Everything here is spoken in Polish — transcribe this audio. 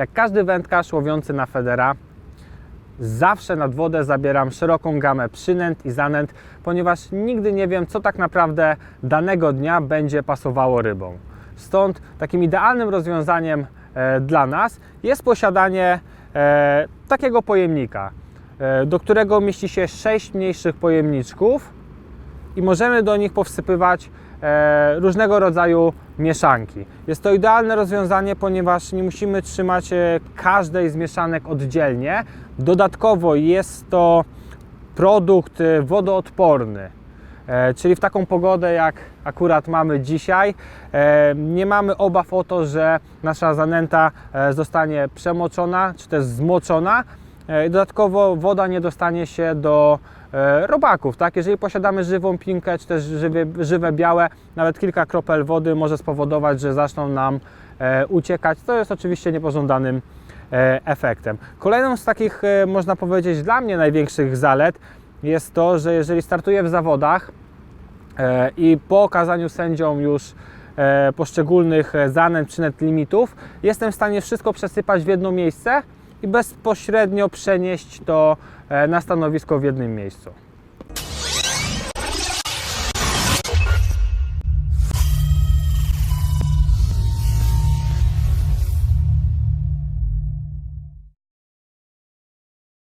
Jak każdy wędkarz łowiący na federa, zawsze nad wodę zabieram szeroką gamę przynęt i zanęt, ponieważ nigdy nie wiem, co tak naprawdę danego dnia będzie pasowało rybom. Stąd takim idealnym rozwiązaniem e, dla nas jest posiadanie e, takiego pojemnika, e, do którego mieści się 6 mniejszych pojemniczków i możemy do nich powsypywać e, różnego rodzaju mieszanki. Jest to idealne rozwiązanie, ponieważ nie musimy trzymać e, każdej z mieszanek oddzielnie. Dodatkowo jest to produkt e, wodoodporny. Czyli w taką pogodę, jak akurat mamy dzisiaj, nie mamy obaw o to, że nasza zanęta zostanie przemoczona czy też zmoczona. E, Dodatkowo woda nie dostanie się do e, robaków. Tak? Jeżeli posiadamy żywą pinkę czy też żywe, żywe białe, nawet kilka kropel wody może spowodować, że zaczną nam e, uciekać. To jest oczywiście niepożądanym efektem. Kolejną z takich, można powiedzieć, dla mnie największych zalet jest to, że jeżeli startuję w zawodach i po okazaniu sędzią już poszczególnych zanęt, przynęt limitów, jestem w stanie wszystko przesypać w jedno miejsce i bezpośrednio przenieść to e, na stanowisko w jednym miejscu.